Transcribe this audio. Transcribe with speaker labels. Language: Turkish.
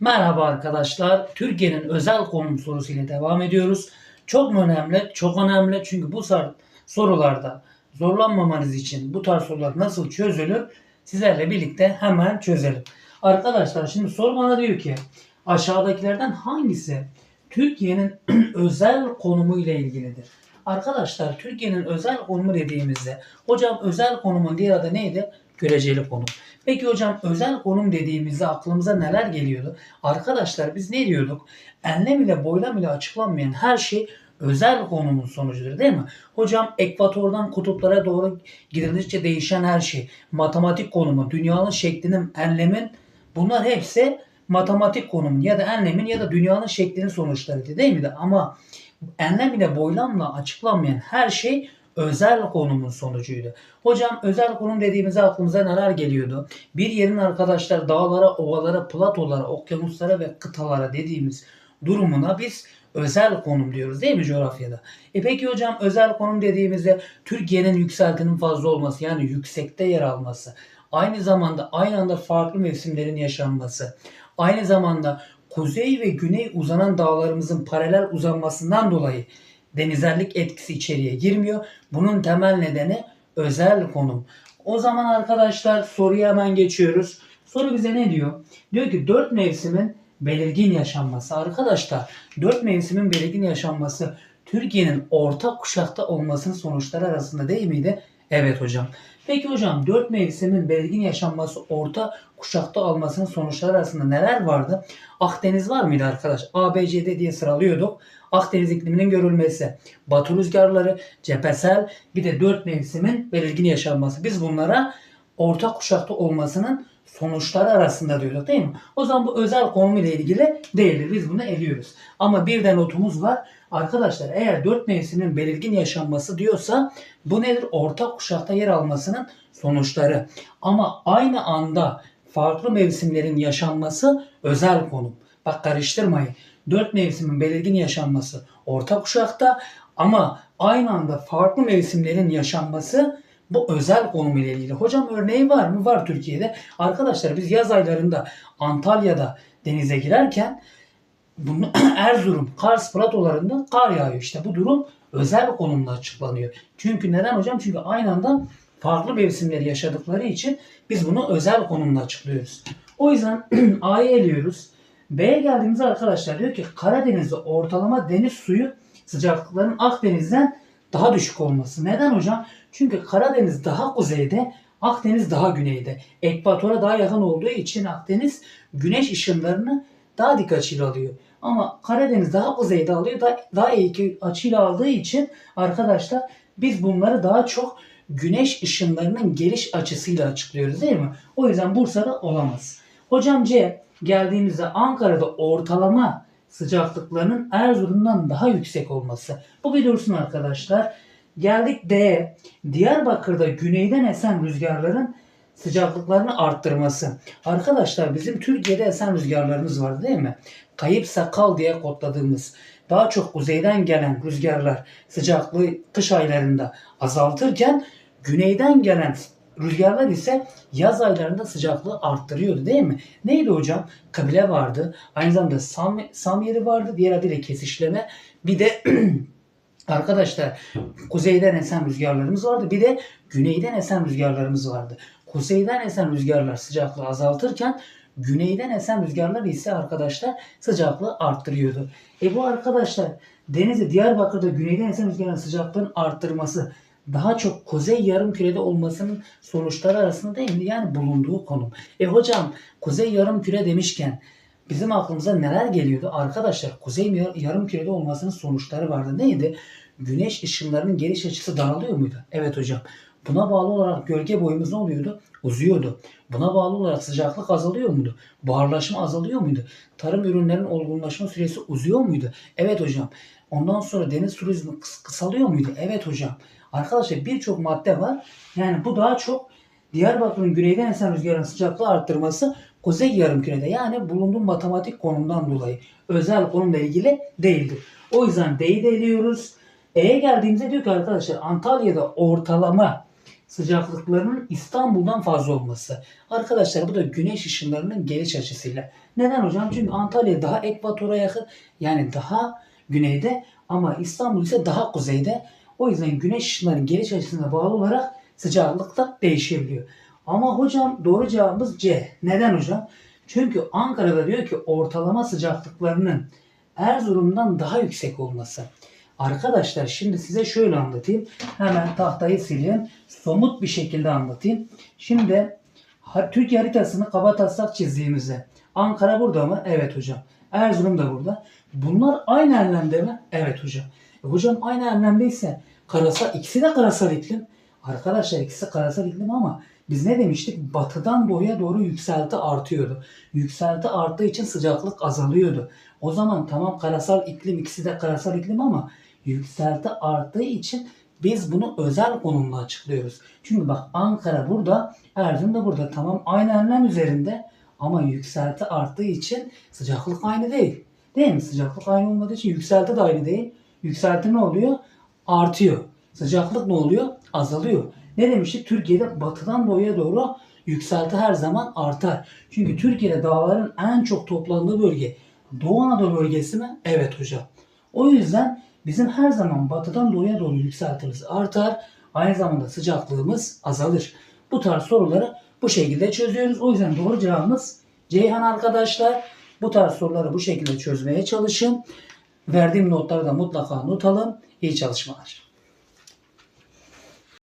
Speaker 1: Merhaba arkadaşlar. Türkiye'nin özel konum sorusuyla devam ediyoruz. Çok önemli? Çok önemli. Çünkü bu sorularda zorlanmamanız için bu tarz sorular nasıl çözülür? Sizlerle birlikte hemen çözelim. Arkadaşlar şimdi soru bana diyor ki aşağıdakilerden hangisi Türkiye'nin özel konumu ile ilgilidir? Arkadaşlar Türkiye'nin özel konumu dediğimizde hocam özel konumun diğer adı neydi? Göreceli konum. Peki hocam özel konum dediğimizde aklımıza neler geliyordu? Arkadaşlar biz ne diyorduk? Enlem ile boylam ile açıklanmayan her şey özel konumun sonucudur değil mi? Hocam ekvatordan kutuplara doğru gidildikçe değişen her şey, matematik konumu, dünyanın şeklinin, enlemin bunlar hepsi matematik konumun ya da enlemin ya da dünyanın şeklinin sonuçlarıydı değil mi? Ama enlem ile boylamla açıklanmayan her şey özel konumun sonucuydu. Hocam özel konum dediğimizde aklımıza neler geliyordu? Bir yerin arkadaşlar dağlara, ovalara, platolara, okyanuslara ve kıtalara dediğimiz durumuna biz özel konum diyoruz değil mi coğrafyada? E peki hocam özel konum dediğimizde Türkiye'nin yükseltinin fazla olması yani yüksekte yer alması, aynı zamanda aynı anda farklı mevsimlerin yaşanması, aynı zamanda kuzey ve güney uzanan dağlarımızın paralel uzanmasından dolayı denizellik etkisi içeriye girmiyor. Bunun temel nedeni özel konum. O zaman arkadaşlar soruya hemen geçiyoruz. Soru bize ne diyor? Diyor ki dört mevsimin belirgin yaşanması. Arkadaşlar dört mevsimin belirgin yaşanması Türkiye'nin orta kuşakta olmasının sonuçları arasında değil miydi? Evet hocam. Peki hocam dört mevsimin belirgin yaşanması orta kuşakta olmasının sonuçları arasında neler vardı? Akdeniz var mıydı arkadaş? A, B, C, D diye sıralıyorduk. Akdeniz ikliminin görülmesi, batı rüzgarları, cephesel bir de dört mevsimin belirgin yaşanması. Biz bunlara orta kuşakta olmasının sonuçları arasında diyorduk değil mi? O zaman bu özel konum ile ilgili değildir. Biz bunu eliyoruz. Ama bir de notumuz var. Arkadaşlar eğer dört mevsimin belirgin yaşanması diyorsa bu nedir? Orta kuşakta yer almasının sonuçları. Ama aynı anda farklı mevsimlerin yaşanması özel konum. Bak karıştırmayın. Dört mevsimin belirgin yaşanması orta kuşakta ama aynı anda farklı mevsimlerin yaşanması bu özel konum ile ilgili. Hocam örneği var mı? Var Türkiye'de. Arkadaşlar biz yaz aylarında Antalya'da denize girerken bunu Erzurum, Kars platolarında kar yağıyor. İşte bu durum özel konumla açıklanıyor. Çünkü neden hocam? Çünkü aynı anda farklı mevsimleri yaşadıkları için biz bunu özel konumla açıklıyoruz. O yüzden A'yı eliyoruz. B'ye geldiğimizde arkadaşlar diyor ki Karadeniz'de ortalama deniz suyu sıcaklıkların Akdeniz'den daha düşük olması. Neden hocam? Çünkü Karadeniz daha kuzeyde, Akdeniz daha güneyde. Ekvatora daha yakın olduğu için Akdeniz güneş ışınlarını daha dik açıyla alıyor. Ama Karadeniz daha kuzeyde alıyor, daha, daha iyi açıyla aldığı için arkadaşlar biz bunları daha çok güneş ışınlarının geliş açısıyla açıklıyoruz değil mi? O yüzden Bursa'da olamaz. Hocam C geldiğimizde Ankara'da ortalama sıcaklıklarının Erzurum'dan daha yüksek olması. Bu bir dursun arkadaşlar. Geldik D. Diyarbakır'da güneyden esen rüzgarların sıcaklıklarını arttırması. Arkadaşlar bizim Türkiye'de esen rüzgarlarımız var değil mi? Kayıp sakal diye kodladığımız daha çok kuzeyden gelen rüzgarlar sıcaklığı kış aylarında azaltırken güneyden gelen rüzgarlar ise yaz aylarında sıcaklığı arttırıyordu değil mi? Neydi hocam? Kabile vardı. Aynı zamanda Sam, Sam yeri vardı. Diğer adıyla kesişleme. Bir de arkadaşlar kuzeyden esen rüzgarlarımız vardı. Bir de güneyden esen rüzgarlarımız vardı. Kuzeyden esen rüzgarlar sıcaklığı azaltırken güneyden esen rüzgarlar ise arkadaşlar sıcaklığı arttırıyordu. E bu arkadaşlar Denizli Diyarbakır'da güneyden esen rüzgarların sıcaklığın arttırması daha çok kuzey yarım kürede olmasının sonuçları arasında değil mi? Yani bulunduğu konum. E hocam kuzey yarım küre demişken bizim aklımıza neler geliyordu? Arkadaşlar kuzey yarım kürede olmasının sonuçları vardı. Neydi? Güneş ışınlarının geliş açısı daralıyor muydu? Evet hocam. Buna bağlı olarak gölge boyumuz ne oluyordu? Uzuyordu. Buna bağlı olarak sıcaklık azalıyor muydu? Buharlaşma azalıyor muydu? Tarım ürünlerinin olgunlaşma süresi uzuyor muydu? Evet hocam. Ondan sonra deniz turizmi kıs- kısalıyor muydu? Evet hocam. Arkadaşlar birçok madde var. Yani bu daha çok Diyarbakır'ın güneyden esen rüzgarın sıcaklığı arttırması kuzey yarımkürede yani bulunduğu matematik konumdan dolayı özel konumla ilgili değildir. O yüzden D'yi de eliyoruz. E'ye geldiğimizde diyor ki arkadaşlar Antalya'da ortalama sıcaklıklarının İstanbul'dan fazla olması. Arkadaşlar bu da güneş ışınlarının geliş açısıyla. Neden hocam? Çünkü Antalya daha ekvatora yakın yani daha güneyde ama İstanbul ise daha kuzeyde. O yüzden güneş ışınlarının geliş açısına bağlı olarak sıcaklık da değişebiliyor. Ama hocam doğru cevabımız C. Neden hocam? Çünkü Ankara'da diyor ki ortalama sıcaklıklarının Erzurum'dan daha yüksek olması. Arkadaşlar şimdi size şöyle anlatayım. Hemen tahtayı sileyim. Somut bir şekilde anlatayım. Şimdi Türkiye haritasını kaba taslak çizdiğimizde Ankara burada mı? Evet hocam. Erzurum da burada. Bunlar aynı enlemde mi? Evet hocam. E hocam aynı enlemdeyse karasal, ikisi de karasal iklim. Arkadaşlar ikisi karasal iklim ama biz ne demiştik? Batıdan doğuya doğru yükselti artıyordu. Yükselti arttığı için sıcaklık azalıyordu. O zaman tamam karasal iklim ikisi de karasal iklim ama yükselti arttığı için biz bunu özel konumla açıklıyoruz. Çünkü bak Ankara burada, Erzurum da burada. Tamam aynı enlem üzerinde ama yükselti arttığı için sıcaklık aynı değil. Değil mi? Sıcaklık aynı olmadığı için yükselti de aynı değil. Yükselti ne oluyor? Artıyor. Sıcaklık ne oluyor? Azalıyor. Ne demiştik? Türkiye'de batıdan doğuya doğru yükselti her zaman artar. Çünkü Türkiye'de dağların en çok toplandığı bölge Doğu Anadolu bölgesi mi? Evet hocam. O yüzden bizim her zaman batıdan doğuya doğru yükseltimiz artar. Aynı zamanda sıcaklığımız azalır. Bu tarz soruları bu şekilde çözüyoruz. O yüzden doğru cevabımız Ceyhan arkadaşlar. Bu tarz soruları bu şekilde çözmeye çalışın. Verdiğim notları da mutlaka not alın. İyi çalışmalar.